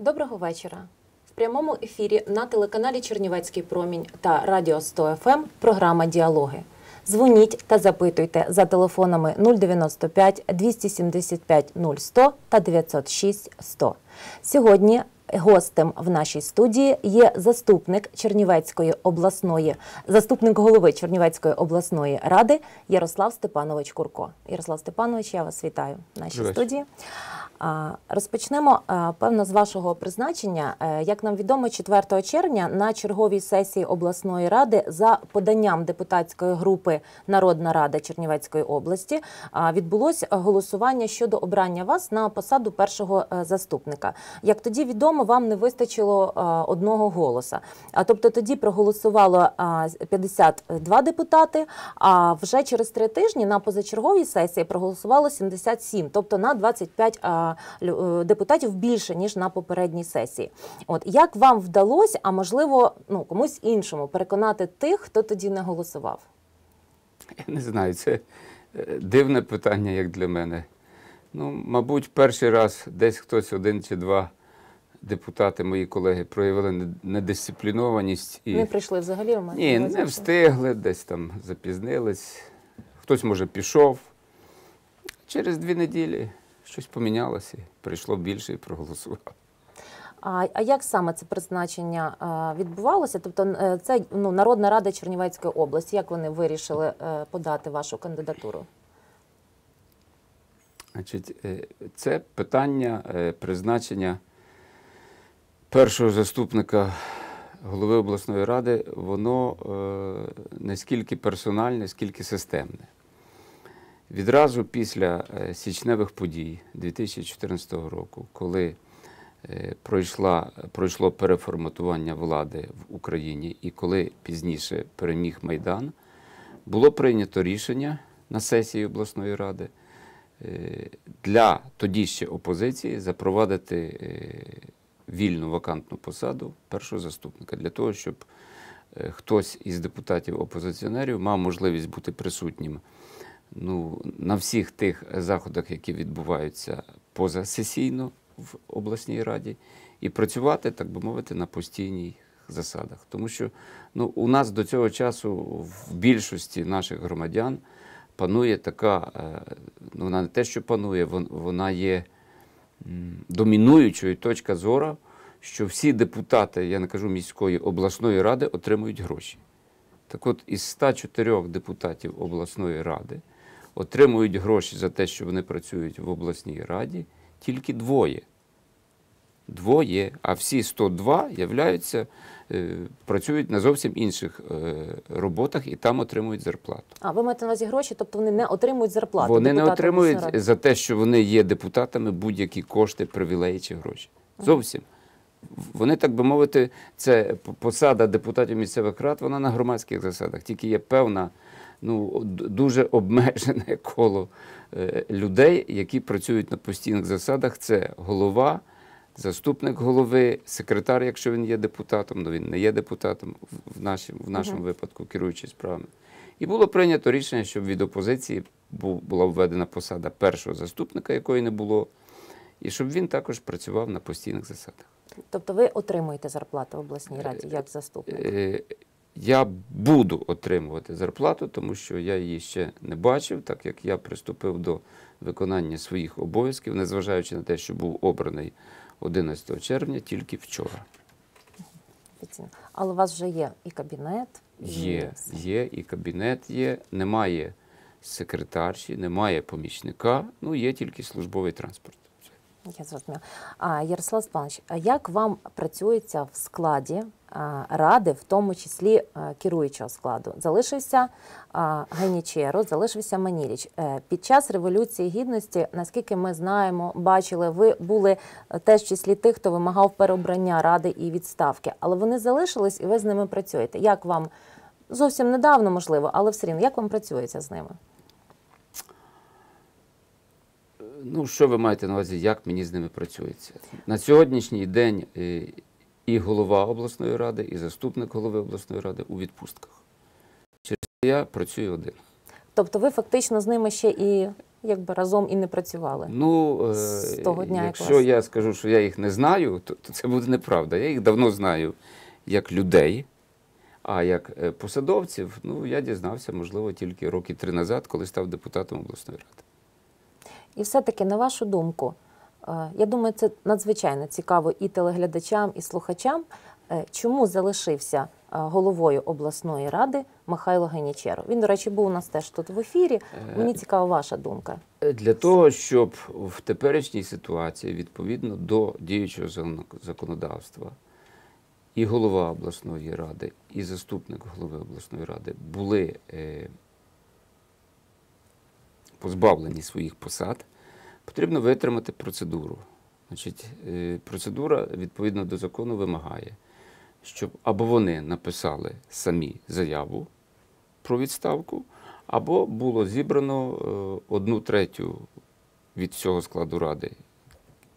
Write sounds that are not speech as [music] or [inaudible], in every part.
Доброго вечора. В прямому ефірі на телеканалі Чернівецький промінь та Радіо 100 ФМ програма Діалоги. Дзвоніть та запитуйте за телефонами 095 275 0100 та 906 100. Сьогодні гостем в нашій студії є заступник Чернівецької обласної, заступник голови Чернівецької обласної ради Ярослав Степанович Курко. Ярослав Степанович, я вас вітаю в нашій Добрий студії. Розпочнемо певно з вашого призначення. Е, Як нам відомо, 4 червня на черговій сесії обласної ради за поданням депутатської групи Народна Рада Чернівецької області відбулось голосування щодо обрання вас на посаду першого е, заступника. Як тоді відомо, вам не вистачило одного голоса. А тобто тоді проголосувало а, 52 депутати. А вже через три тижні на позачерговій сесії проголосувало 77, тобто на 25 а, лю- е, депутатів більше ніж на попередній сесії. От як вам вдалося, а можливо, ну комусь іншому переконати тих, хто тоді не голосував? Я не знаю, це е, дивне питання, як для мене. Ну, мабуть, перший раз десь хтось один чи два депутати, мої колеги, проявили недисциплінованість і Не прийшли взагалі у мене? ні, не встигли, десь там запізнились. Хтось, може, пішов. Через дві неділі щось помінялося, прийшло більше і проголосував. А, а як саме це призначення відбувалося? Тобто, е, це ну, Народна Рада Чернівецької області. Як вони вирішили е, подати вашу кандидатуру? Значить, е, це питання призначення першого заступника голови обласної ради, воно е, не скільки персональне, скільки системне. Відразу після е, січневих подій 2014 року, коли е, пройшла, пройшло переформатування влади в Україні і коли пізніше переміг Майдан, було прийнято рішення на сесії обласної ради е, для тоді ще опозиції запровадити вільну вакантну посаду першого заступника для того, щоб хтось із депутатів-опозиціонерів мав можливість бути присутнім ну, на всіх тих заходах, які відбуваються позасесійно в обласній раді, і працювати, так би мовити, на постійній засадах. Тому що ну, у нас до цього часу в більшості наших громадян панує така, е, ну, вона не те, що панує, вона є домінуючою точка зору, що всі депутати, я не кажу міської обласної ради, отримують гроші. Так от, із 104 депутатів обласної ради отримують гроші за те, що вони працюють в обласній раді, тільки двоє. Двоє, а всі 102 являються, е, працюють на зовсім інших е, роботах і там отримують зарплату. А ви маєте на увазі гроші, тобто вони не отримують зарплату. Вони не отримують за те, що вони є депутатами будь-які кошти, привілеї чи гроші. Зовсім. Вони, так би мовити, це посада депутатів місцевих рад, вона на громадських засадах. Тільки є певна, ну, дуже обмежене [laughs] коло е, людей, які працюють на постійних засадах. Це голова, заступник голови, секретар, якщо він є депутатом, ну він не є депутатом в- в, в нашому Мгм. випадку, керуючи справами. І було прийнято рішення, щоб від опозиції бу- була введена посада першого заступника, якої не було, і щоб він також працював на постійних засадах. Тобто ви отримуєте зарплату в обласній раді як заступник? Я буду отримувати зарплату, тому що я її ще не бачив, так як я приступив до виконання своїх обов'язків, незважаючи на те, що був обраний 11 червня, тільки вчора. Але у вас вже є і кабінет, і Є, є і кабінет є, немає секретарші, немає помічника, ну є тільки службовий транспорт. Я зрозуміла. А Ярослав Степанович, а як вам працюється в складі ради, в тому числі керуючого складу? Залишився а, Генічеро, залишився Маніліч. Е, Під час революції гідності, наскільки ми знаємо, бачили, ви були е, теж в числі тих, хто вимагав переобрання ради і відставки, але вони залишились, і ви з ними працюєте. Як вам зовсім недавно, можливо, але все рівно, як вам працюється з ними? Ну, що ви маєте на увазі, як мені з ними працюється? На сьогоднішній день е, і голова обласної ради, і заступник голови обласної ради у відпустках. Через це я працюю один. Тобто ви фактично з ними ще і якби разом і не працювали. Ну, е, З того дня, як якщо вас- я скажу, що я їх не знаю, то, то це буде неправда. Я їх давно знаю як людей, а як е, посадовців, ну, я дізнався, можливо, тільки роки три назад, коли став депутатом обласної ради. І все-таки, на вашу думку, я думаю, це надзвичайно цікаво і телеглядачам, і слухачам. Е, Чому залишився е, головою обласної ради Михайло Генічеро? Він, до речі, був у нас теж тут в ефірі. Мені цікава ваша думка. Е, Для того, щоб в теперішній ситуації, відповідно до діючого законодавства, і голова обласної ради, і заступник голови обласної ради були е, позбавлені своїх посад, потрібно витримати процедуру. Значить, е, процедура відповідно до закону вимагає, щоб або вони написали самі заяву про відставку, або було зібрано е, одну третю від всього складу ради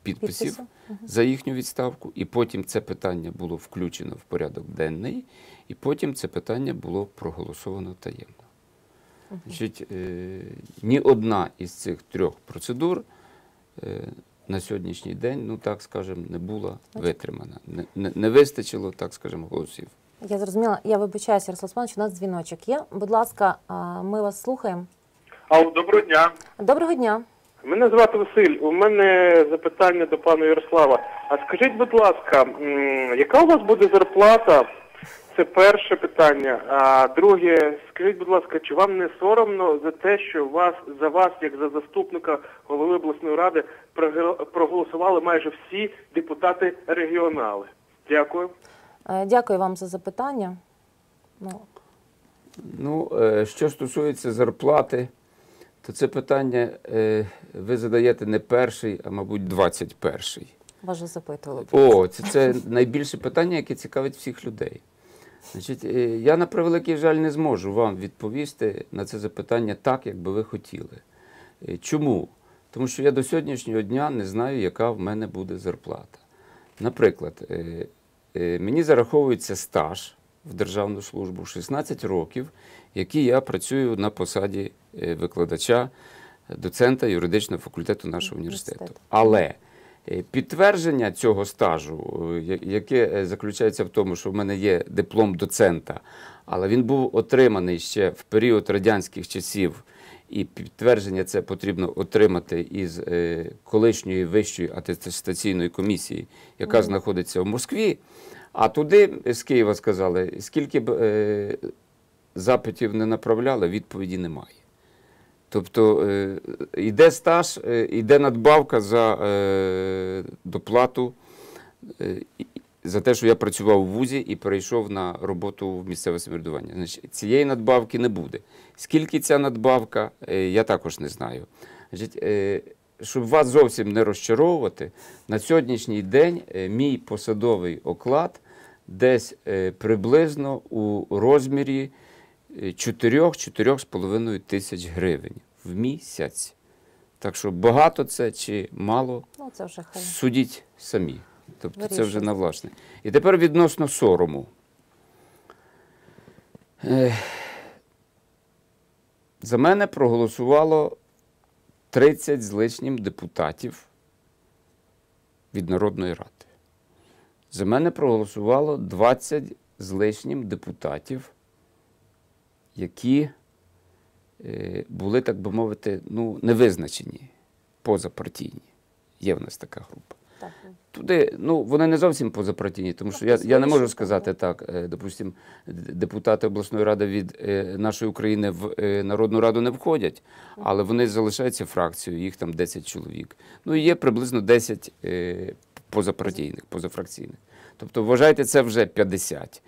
підписів Підписи? за їхню відставку, і потім це питання було включено в порядок денний, і потім це питання було проголосовано таємно. Значить, е, ні одна із цих трьох процедур на сьогоднішній день, ну так скажемо, не була витримана. Не, не, не вистачило, так скажемо, голосів. Я зрозуміла. Я вибачаюся, Ярослав Спанович, у нас дзвіночок є. Будь ласка, ми вас слухаємо. Алло, доброго дня. Доброго дня. Мене звати Василь. У мене запитання до пана Ярослава. А скажіть, будь ласка, яка у вас буде зарплата? Це перше питання. А друге, скажіть, будь ласка, чи вам не соромно за те, що вас за вас, як за заступника голови обласної ради, проголосували майже всі депутати регіонали? Дякую. Е, Дякую вам за запитання. Ну, Ну, е, що стосується зарплати, то це питання е, ви задаєте не перший, а мабуть, 21-й. вас же запитували. О, це, це найбільше питання, яке цікавить всіх людей. Значить, е, я на превеликий жаль не зможу вам відповісти на це запитання так, як би ви хотіли. Е, Чому? Тому що я до сьогоднішнього дня не знаю, яка в мене буде зарплата. Наприклад, е, мені зараховується стаж в державну службу 16 років, який я працюю на посаді викладача, доцента юридичного факультету нашого університету. Але підтвердження цього стажу, е, яке е, заключається в тому, що в мене є диплом доцента, але він був отриманий ще в період радянських часів. І підтвердження це потрібно отримати із е, колишньої вищої атестаційної комісії, яка знаходиться в Москві. А туди е, з Києва сказали, скільки б е, запитів не направляли, відповіді немає. Тобто е, йде стаж, е, йде надбавка за е, доплату е, за те, що я працював у вузі і перейшов на роботу в місцеве самоврядування. Значить, цієї надбавки не буде. Скільки ця надбавка, е, я також не знаю. Значить, е, щоб вас зовсім не розчаровувати, на сьогоднішній день е, мій посадовий оклад десь е, приблизно у розмірі 4-4,5 тисяч гривень в місяць. Так що багато це чи мало, Ну, це вже хай. судіть самі. Тобто це вже на власне. І тепер відносно сорому. Ех, За мене проголосувало 30 з лишнім депутатів від Народної ради. За мене проголосувало 20 з лишнім депутатів, які е, були, так би мовити, ну, невизначені, позапартійні. Є в нас така група. Так. Туди, ну, вони не зовсім позапартійні, тому що я, я не можу сказати так. е, Допустим, депутати обласної ради від е, нашої України в Народну раду не входять, але вони залишаються фракцією, їх там 10 чоловік. Ну і є приблизно 10 е, позапартійних, позафракційних. Тобто, вважайте, це вже 50.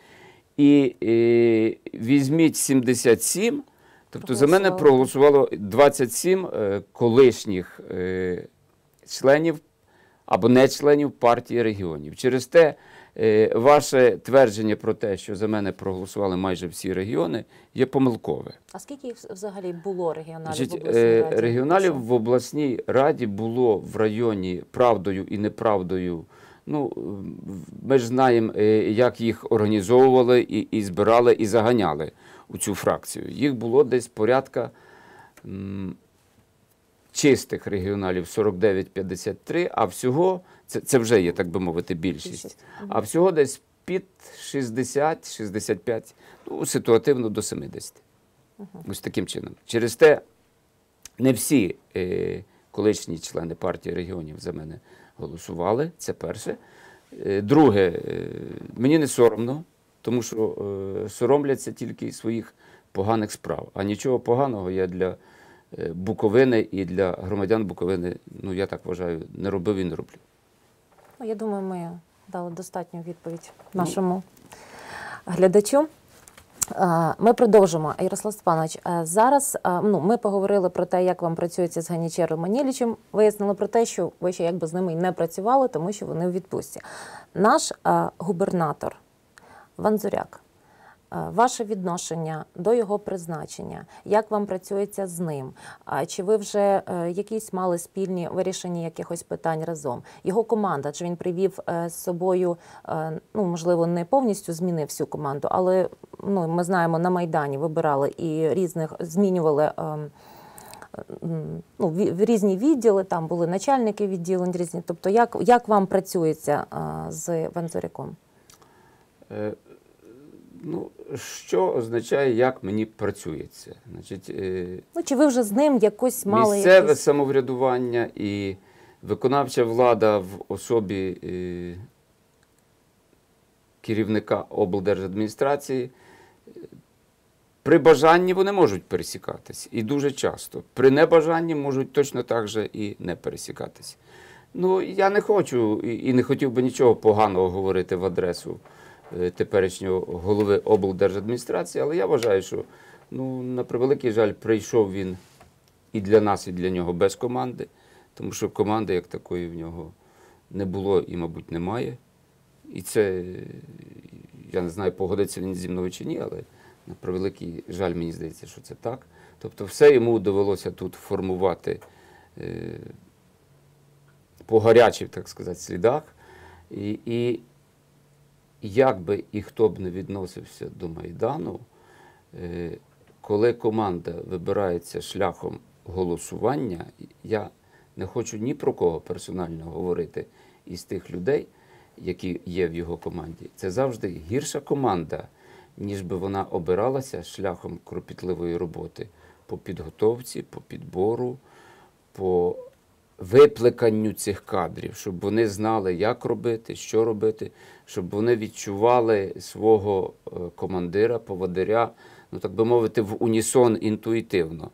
І е, візьміть 77, тобто за мене проголосувало 27 е, колишніх е, членів або не членів партії регіонів. Через те е, ваше твердження про те, що за мене проголосували майже всі регіони, є помилкове. А скільки їх взагалі було регіоналів в обласній е, раді? регіоналів в обласній раді було в районі правдою і неправдою. Ну, ми ж знаємо, е, як їх організовували і, і збирали, і заганяли у цю фракцію. Їх було десь порядка м, чистих регіоналів 49-53, а всього, це, це вже є, так би мовити, більшість. Більшість. А всього десь під 60-65, ну, ситуативно до 70. Ось таким чином. Через те не всі е, колишні члени партії регіонів за мене голосували. Це перше. Е, друге, е, мені не соромно, тому що е, соромляться тільки своїх поганих справ. А нічого поганого я для Буковини і для громадян Буковини, ну я так вважаю, не робив і не роблю. Ну, я думаю, ми дали достатню відповідь нашому глядачу. Е, Ми продовжимо. Ярослав Степанович, е, зараз е, ну, ми поговорили про те, як вам працюється з Ганічером Манілічем. Вияснили про те, що ви ще якби з ними й не працювали, тому що вони в відпустці. Наш губернатор Ванзуряк, ваше відношення до його призначення, як вам працюється з ним? Чи ви вже якісь мали спільні вирішення якихось питань разом? Його команда, чи він привів з собою, ну можливо, не повністю змінив всю команду, але ну ми знаємо, на майдані вибирали і різних змінювали. ем, Ну, в різні відділи, там були начальники відділень різні. Тобто, як, як вам працюється е, з Ванзуряком? Е, Ну, що означає, як мені працюється? Значить, е, Ну, чи ви вже з ним якось мали місцеве якісь... самоврядування і виконавча влада в особі е, керівника облдержадміністрації. При бажанні вони можуть пересікатись і дуже часто. При небажанні можуть точно так же і не пересікатись. Ну, я не хочу і не хотів би нічого поганого говорити в адресу е, теперішнього голови облдержадміністрації, але я вважаю, що ну, на превеликий жаль, прийшов він і для нас, і для нього без команди, тому що команди як такої в нього не було і, мабуть, немає. І це, я не знаю, погодиться він зі мною чи ні, але на превеликий жаль, мені здається, що це так. Тобто все йому довелося тут формувати е, по гарячих, так сказати, слідах. І, і як би і хто б не відносився до Майдану, е, коли команда вибирається шляхом голосування, я не хочу ні про кого персонально говорити із тих людей, які є в його команді. Це завжди гірша команда, ніж би вона обиралася шляхом кропітливої роботи по підготовці, по підбору, по випликанню цих кадрів, щоб вони знали, як робити, що робити, щоб вони відчували свого е, командира, поводиря, ну так би мовити, в унісон інтуїтивно.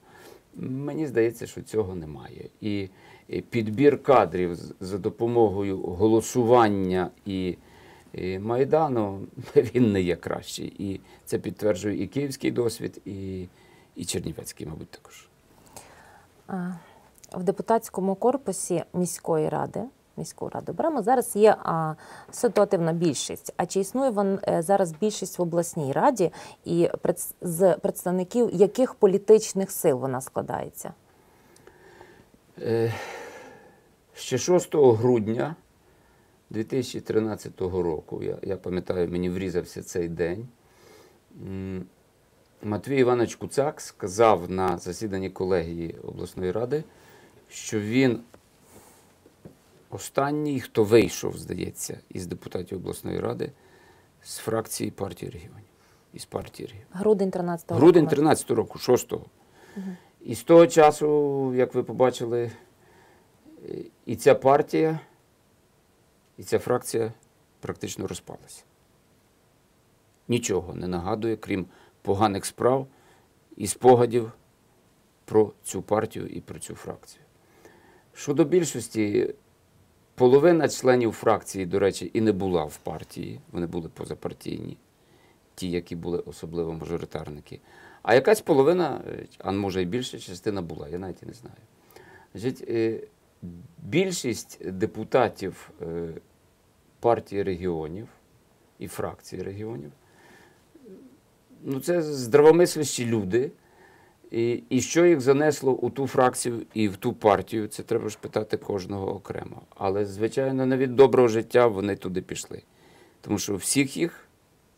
Мені здається, що цього немає. І підбір кадрів за допомогою голосування і, Майдану [laughs] він не є кращий. І це підтверджує і київський досвід, і, і Чернівецький, мабуть, також. В депутатському корпусі міської ради, міської ради беремо, зараз є а, ситуативна більшість. А чи існує вон, е, зараз більшість в обласній раді і з представників яких політичних сил вона складається? Ще 6 грудня 2013 року, я, я пам'ятаю, мені врізався цей день. Матвій Іванович Куцак сказав на засіданні колегії обласної ради, що він останній, хто вийшов, здається, із депутатів обласної ради з фракції партії регіонів. Із партії регіонів. Грудень 13 року. Грудень 13 року, 6-го. І з того часу, як ви побачили, і ця партія, і ця фракція практично розпалася. Нічого не нагадує, крім поганих справ і спогадів про цю партію і про цю фракцію. Щодо більшості, половина членів фракції, до речі, і не була в партії, вони були позапартійні ті, які були особливо мажоритарники. А якась половина, е, а може і більша частина була, я навіть і не знаю. Більшість депутатів е, партії регіонів і фракції регіонів, ну це здравомислящі люди. І, і що їх занесло у ту фракцію і в ту партію, це треба ж питати кожного окремо. Але, звичайно, не від доброго життя вони туди пішли. Тому що всіх їх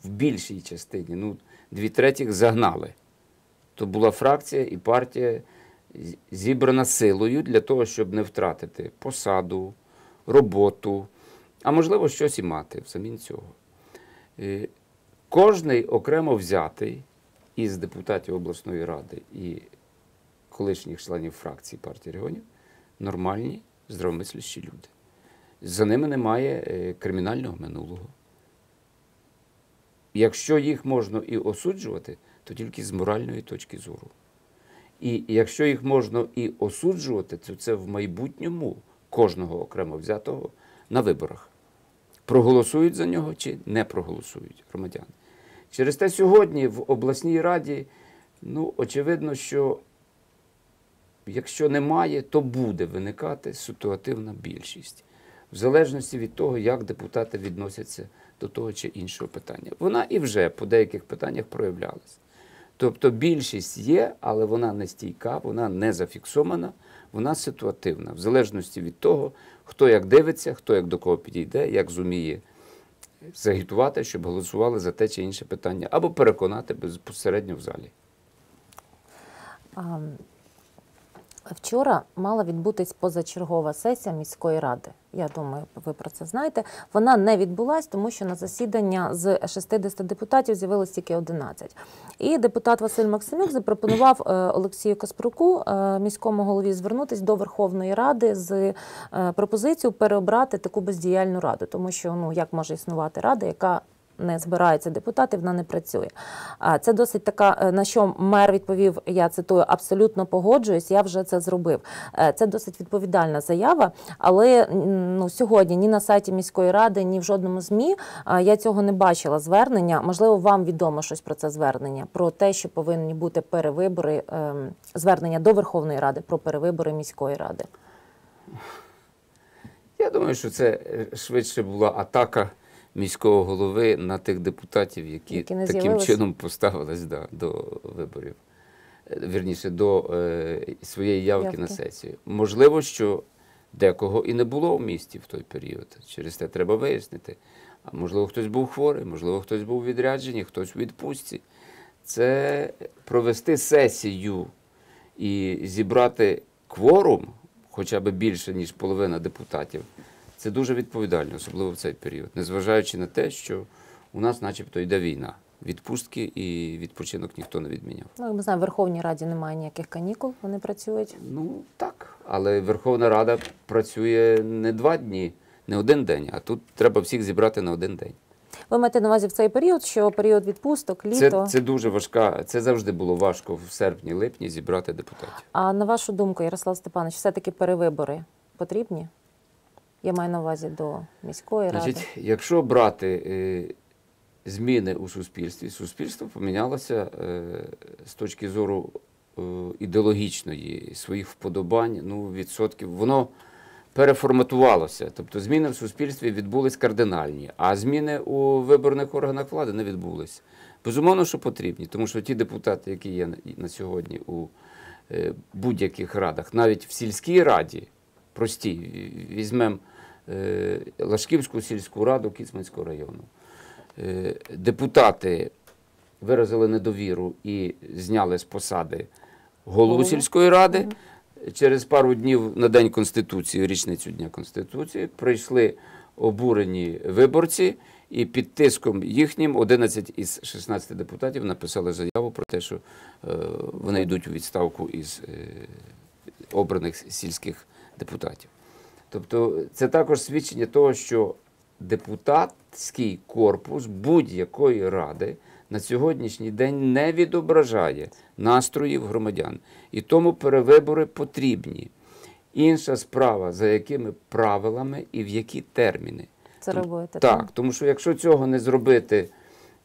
в більшій частині, ну, дві третіх загнали. То була фракція і партія, зібрана силою для того, щоб не втратити посаду, роботу, а можливо щось і мати взамін цього. Е, Кожний окремо взятий із депутатів обласної ради і колишніх членів фракції партії регіонів нормальні, здравомислящі люди. За ними немає е, кримінального минулого. Якщо їх можна і осуджувати, то тільки з моральної точки зору. І якщо їх можна і осуджувати, то це в майбутньому кожного окремо взятого на виборах. Проголосують за нього чи не проголосують громадяни. Через те сьогодні в обласній раді, ну, очевидно, що якщо немає, то буде виникати ситуативна більшість, в залежності від того, як депутати відносяться до того чи іншого питання. Вона і вже по деяких питаннях проявлялась. Тобто більшість є, але вона не стійка, вона не зафіксована, вона ситуативна, в залежності від того, хто як дивиться, хто як до кого підійде, як зуміє загітувати, щоб голосували за те чи інше питання, або переконати безпосередньо в залі. Вчора мала відбутись позачергова сесія міської ради. Я думаю, ви про це знаєте. Вона не відбулась, тому що на засідання з 60 депутатів з'явилось тільки 11. І депутат Василь Максимюк запропонував е, Олексію Каспруку, е, міському голові, звернутися до Верховної Ради з е, пропозицією переобрати таку бездіяльну раду, тому що ну як може існувати рада, яка не збирається депутатів, вона не працює. Це досить така, е, на що мер відповів, я цитую, абсолютно погоджуюсь, я вже це зробив. Е, Це досить відповідальна заява, але ну, сьогодні ні на сайті міської ради, ні в жодному ЗМІ е, я цього не бачила звернення. Можливо, вам відомо щось про це звернення, про те, що повинні бути перевибори, ем, звернення до Верховної Ради про перевибори міської ради. Я думаю, що це швидше була атака міського голови на тих депутатів, які, Які таким з'явились. чином поставились да, до виборів. Е, Вірніше, до е, своєї явки, Явки. на сесію. Можливо, що декого і не було в місті в той період. Через те треба вияснити. А можливо, хтось був хворий, можливо, хтось був у відрядженні, хтось у відпустці. Це провести сесію і зібрати кворум, хоча б більше, ніж половина депутатів, це дуже відповідально, особливо в цей період, незважаючи на те, що у нас начебто йде війна. Відпустки і відпочинок ніхто не відміняв. Ну, ми знаємо, в Верховній Раді немає ніяких канікул, вони працюють. Ну так, але Верховна Рада працює не два дні, не один день, а тут треба всіх зібрати на один день. Ви маєте на увазі в цей період, що період відпусток, літо. Це, це дуже важка, це завжди було важко в серпні-липні зібрати депутатів. А на вашу думку, Ярослав Степанович, все-таки перевибори потрібні? Я маю на увазі до міської ради. Значить, якщо брати е, зміни у суспільстві, суспільство помінялося е, з точки зору е, ідеологічної, своїх вподобань, ну, відсотків, воно переформатувалося. Тобто зміни в суспільстві відбулись кардинальні, а зміни у виборних органах влади не відбулись. Безумовно, що потрібні, тому що ті депутати, які є на- сьогодні у будь-яких радах, навіть в сільській раді, простій, візьмемо Лашківську сільську раду Кіцманського району. Е, Депутати виразили недовіру і зняли з посади голову сільської ради. Через пару днів на День Конституції, річницю Дня Конституції, прийшли обурені виборці, і під тиском їхнім 11 із 16 депутатів написали заяву про те, що е, вони йдуть у відставку із е, обраних сільських депутатів. Тобто це також свідчення того, що депутатський корпус будь-якої ради на сьогоднішній день не відображає настроїв громадян. І тому перевибори потрібні. Інша справа, за якими правилами і в які терміни. Це робити. Так, тому що якщо цього не зробити,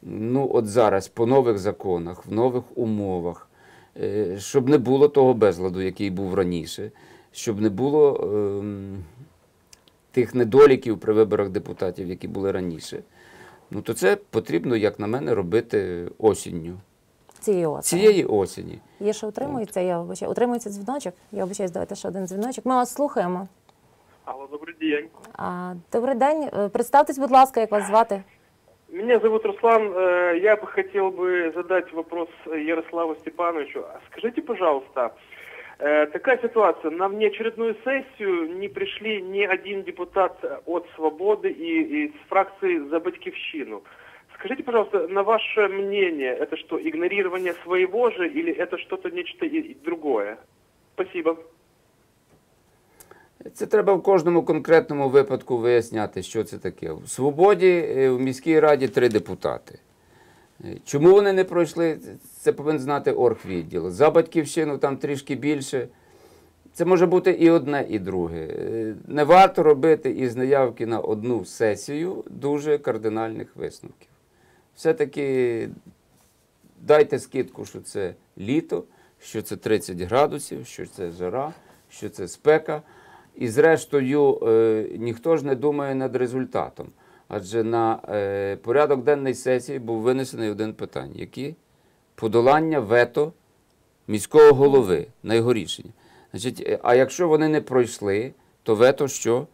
ну от зараз по нових законах, в нових умовах, е, щоб не було того безладу, який був раніше, щоб не було ем, тих недоліків при виборах депутатів, які були раніше, ну то це потрібно, як на мене, робити осінню. Цієї осені. Цієї осені. Є, що утримується, я вибачаю. Утримується дзвіночок? Я вибачаюсь, давайте ще один дзвіночок. Ми вас слухаємо. Алло, добрый день. А, добрий день. Е, Представтесь, будь ласка, як вас звати? Меня зовут Руслан. Э, Я бы хотел бы задать вопрос Ярославу Степановичу. А Скажите, пожалуйста, Э, такая ситуация. На внеочередную сессию не пришли ни один депутат от «Свободы» и из фракции «За Батькивщину». Скажите, пожалуйста, на ваше мнение, это что, игнорирование своего же или это что-то нечто и- и другое? Спасибо. Це треба в кожному конкретному випадку виясняти, що це таке. В Свободі е, в міській раді три депутати. Чому вони не пройшли, це повинен знати оргвідділ. За батьківщину там трішки більше. Це може бути і одне, і друге. Е, Не варто робити із наявки на одну сесію дуже кардинальних висновків. Все-таки дайте скидку, що це літо, що це 30 градусів, що це жара, що це спека. І зрештою, е, ніхто ж не думає над результатом. Адже на е, порядок денний сесії був винесений один питання, які подолання вето міського голови на його рішення. Значить, е, а якщо вони не пройшли, то вето що?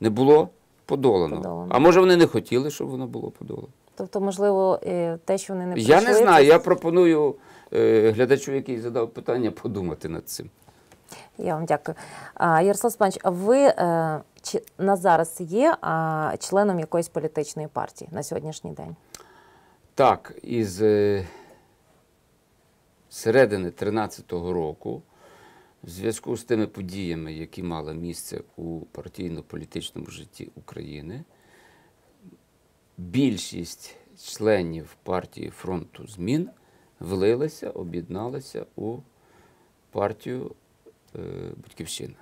Не було подолано. Подолано. А може вони не хотіли, щоб воно було подолано? Тобто, можливо, те, що вони не пройшли? Я не знаю. це- Я пропоную е, глядачу, який задав питання, подумати над цим. Я вам дякую. Ярослав Спанович, а ви е, чи на зараз є а, членом якоїсь політичної партії на сьогоднішній день? Так, із е, середини 13-го року, в зв'язку з тими подіями, які мали місце у партійно-політичному житті України, більшість членів партії фронту змін влилися, об'єдналися у партію е, Батьківщина.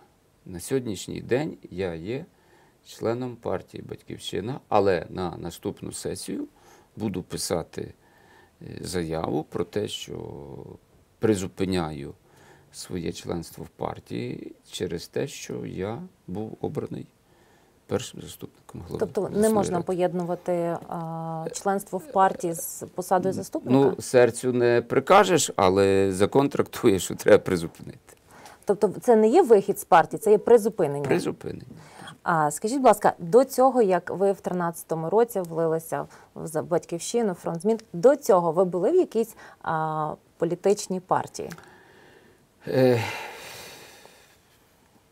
На сьогоднішній день я є членом партії Батьківщина, але на наступну сесію буду писати е, заяву про те, що призупиняю своє членство в партії через те, що я був обраний першим заступником голови. Тобто не можна ради. поєднувати а, членство в партії з посадою заступника? Ну, серцю не прикажеш, але закон трактує, що треба призупинити. Тобто це не є вихід з партії, це є призупинення. Призупинення. А скажіть, будь ласка, до цього, як ви в 13-му році влилися в батьківщину, фронт змін, до цього ви були в якійсь а, політичній партії? Е,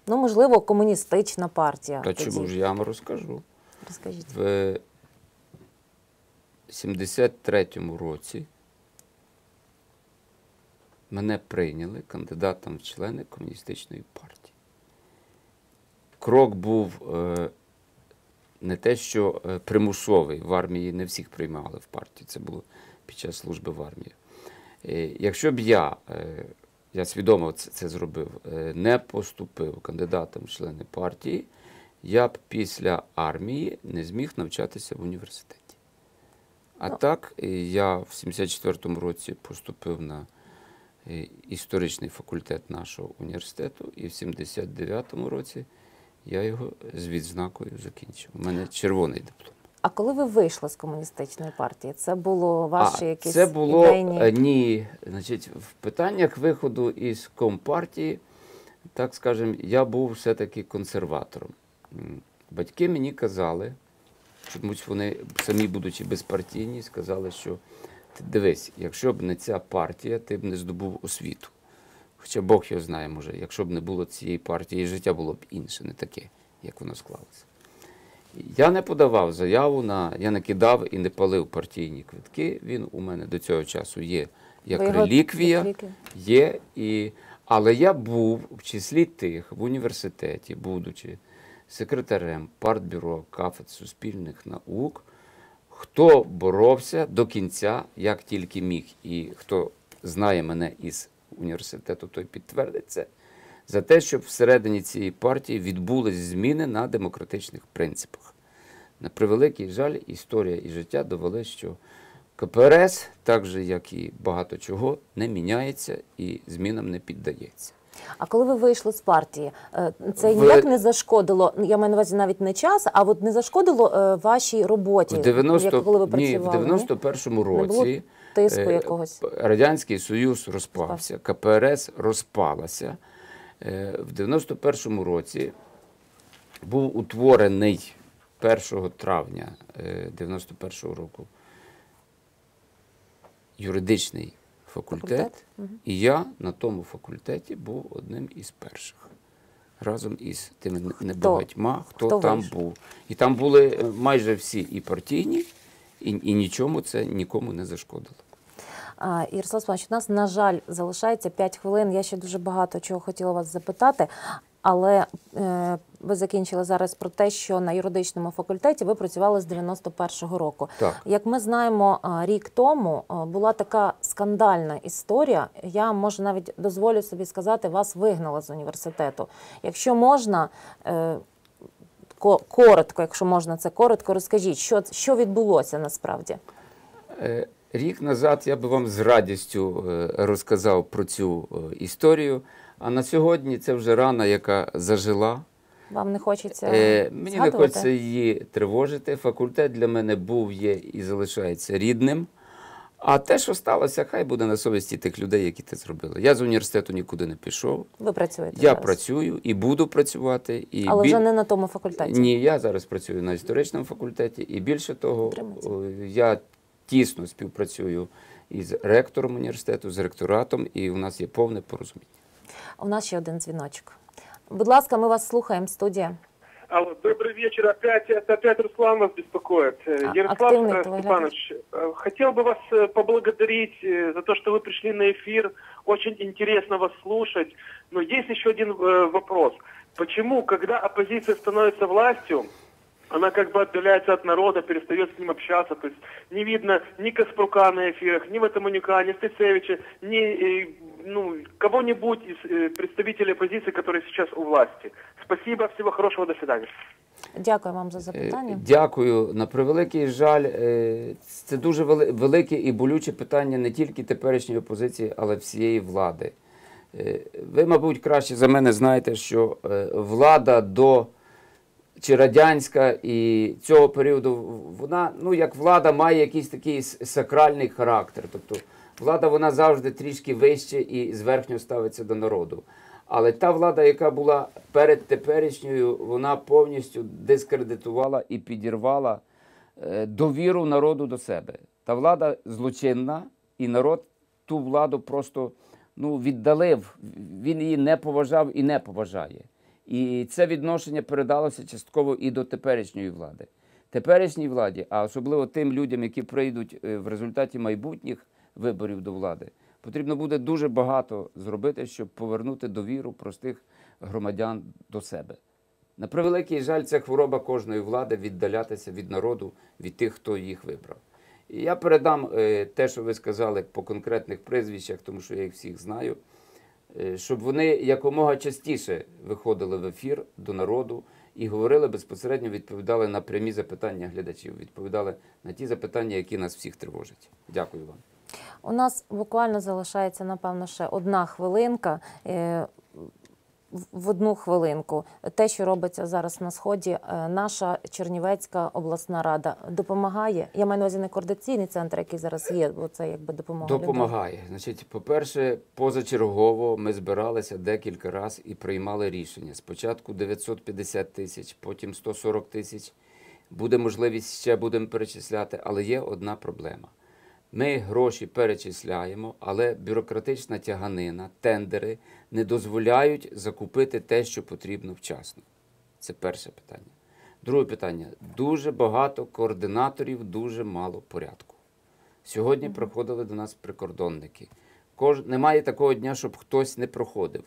Ну, можливо, комуністична партія. та тоді. чому ж я вам розкажу? Розкажіть. В 73-му році мене прийняли кандидатом в члени комуністичної партії. Крок був е, не те, що е, примусовий. В армії не всіх приймали в партію. Це було під час служби в армії. Е, якщо б я, е, я свідомо це, це зробив, е, не поступив кандидатом в члени партії, я б після армії не зміг навчатися в університеті. А Ну. так, я в 74-му році поступив на історичний факультет нашого університету, і в 79-му році я його з відзнакою закінчив. У мене червоний диплом. А коли ви вийшли з комуністичної партії, це було ваші а, якісь це було ідейні... е, ні. Значить, в питаннях виходу із компартії, так скажемо, я був все-таки консерватором. Батьки мені казали, чомусь вони самі, будучи безпартійні, сказали, що дивись, якщо б не ця партія, ти б не здобув освіту. Хоча Бог його знає, може, якщо б не було цієї партії, життя було б інше, не таке, як воно склалося. Я не подавав заяву на, я не кидав і не палив партійні квитки. Він у мене до цього часу є як Ви його реліквія, є і. Але я був в числі тих в університеті, будучи секретарем партбюро кафедр суспільних наук, хто боровся до кінця, як тільки міг, і хто знає мене із університету, той підтвердить це, за те, щоб всередині цієї партії відбулись зміни на демократичних принципах. На превеликий жаль, історія і життя довели, що КПРС, так же як і багато чого, не міняється і змінам не піддається. А коли ви вийшли з партії, е, це В- ніяк не зашкодило, я маю на увазі навіть не час, а от не зашкодило е, вашій роботі, В 90, як коли ви ні, в 91-му Не було році тиску е, якогось? Радянський Союз розпався, КПРС розпалася. В 91-му році був утворений 1 травня е, 91-го року юридичний факультет, Факультет, і я на тому факультеті був одним із перших. Разом із тими небагатьма, хто, хто там вийшов? був. І там були е, майже всі і партійні, і, і нічому це нікому не зашкодило. А, Ярослав Павлович, у нас, на жаль, залишається 5 хвилин. Я ще дуже багато чого хотіла вас запитати, але е, ви закінчили зараз про те, що на юридичному факультеті ви працювали з 91-го року. Так. Як ми знаємо, рік тому була така скандальна історія. Я може навіть дозволю собі сказати, вас вигнала з університету. Якщо можна. е, Коротко, якщо можна це коротко, розкажіть, що, що відбулося насправді? Е, Рік назад я би вам з радістю е, розказав про цю е, історію. А на сьогодні це вже рана, яка зажила. Вам не хочеться Е, Мені не хочеться її тривожити. Факультет для мене був, є і залишається рідним. А те, що сталося, хай буде на совісті тих людей, які це зробили. Я з університету нікуди не пішов. Ви працюєте Я зараз. працюю і буду працювати. І але біль- вже не на тому факультеті. Ні, я зараз працюю на історичному факультеті, і більше того, о, я тісно співпрацюю із ректором університету, з ректоратом, і у нас є повне порозуміння. У нас ще один дзвіночок. Будь ласка, ми вас слухаємо. Студія. Алло, добрый вечер. Опять, это опять Руслан вас беспокоит. Э, А, Ярослав активный э, телеглядач. Степанович, э, хотел бы вас э, поблагодарить э, за то, что вы пришли на эфир. Очень интересно вас слушать. Но есть еще один э, вопрос. Почему, когда оппозиция становится властью, она как бы отдаляется от народа, перестает с ним общаться. То есть не видно ни Каспрука на эфирах, ни Ватаманюка, ни Стецевича, ни э, ну, кого-нибудь из э, представителей оппозиции, которые сейчас у власти. Спасибо, всего хорошего, до свидания. Дякую вам за Е, запитання. Дякую. На превеликий жаль, е, це дуже вели- велике і болюче питання не тільки теперішньої опозиції, але всієї влади. Е, Ви, мабуть, краще за мене знаєте, що е, влада до чи радянська і цього періоду вона, ну як влада, має якийсь такий сакральний характер. Тобто влада вона завжди трішки вище і зверхньо ставиться до народу. Але та влада, яка була перед теперішньою, вона повністю дискредитувала і підірвала е, довіру народу до себе. Та влада злочинна, і народ ту владу просто ну, віддалив. Він її не поважав і не поважає. І це відношення передалося частково і до теперішньої влади. Теперішній владі, а особливо тим людям, які прийдуть е, в результаті майбутніх виборів до влади, потрібно буде дуже багато зробити, щоб повернути довіру простих громадян до себе. На превеликий жаль, це хвороба кожної влади віддалятися від народу, від тих, хто їх вибрав. Я передам е, те, що ви сказали по конкретних прізвищах, тому що я їх всіх знаю, щоб вони якомога частіше виходили в ефір до народу і говорили безпосередньо, відповідали на прямі запитання глядачів, відповідали на ті запитання, які нас всіх тривожать. Дякую вам. У нас буквально залишається, напевно, ще одна хвилинка. В- одну хвилинку те, що робиться зараз на сході, е, наша Чернівецька обласна рада допомагає. Я маю на увазі не координаційний центр, який зараз є, бо це якби допомога. Допомагає. Значить, по-перше, позачергово ми збиралися декілька разів і приймали рішення. Спочатку 950 тисяч, потім 140 тисяч. Буде можливість ще будемо перечисляти, але є одна проблема. Ми гроші перечисляємо, але бюрократична тяганина, тендери не дозволяють закупити те, що потрібно вчасно. Це перше питання. Друге питання: дуже багато координаторів, дуже мало порядку. Сьогодні приходили до нас прикордонники. Кож... Немає такого дня, щоб хтось не проходив.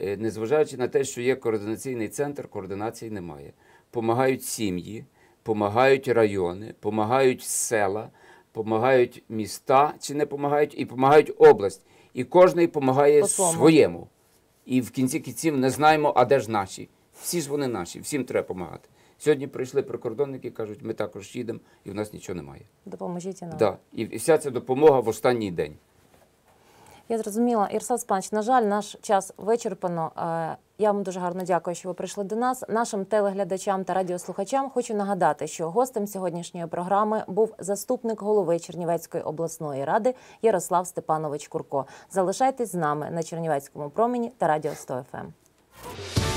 Е, Незважаючи на те, що є координаційний центр, координації немає. Помагають сім'ї, помагають райони, помагають села, помагають міста чи не допомагають, і помагають область. І кожний допомагає своєму. І в кінці кінців не знаємо, а де ж наші. Всі ж вони наші, всім треба допомагати. Сьогодні прийшли прикордонники, кажуть, ми також їдемо, і в нас нічого немає. Допоможіть нам. Да. І вся ця допомога в останній день. Я зрозуміла. Ірсад Спанч, на жаль, наш час вичерпано. Е, Я вам дуже гарно дякую, що ви прийшли до нас. Нашим телеглядачам та радіослухачам хочу нагадати, що гостем сьогоднішньої програми був заступник голови Чернівецької обласної ради Ярослав Степанович Курко. Залишайтесь з нами на Чернівецькому промені та радіо 100 ФМ.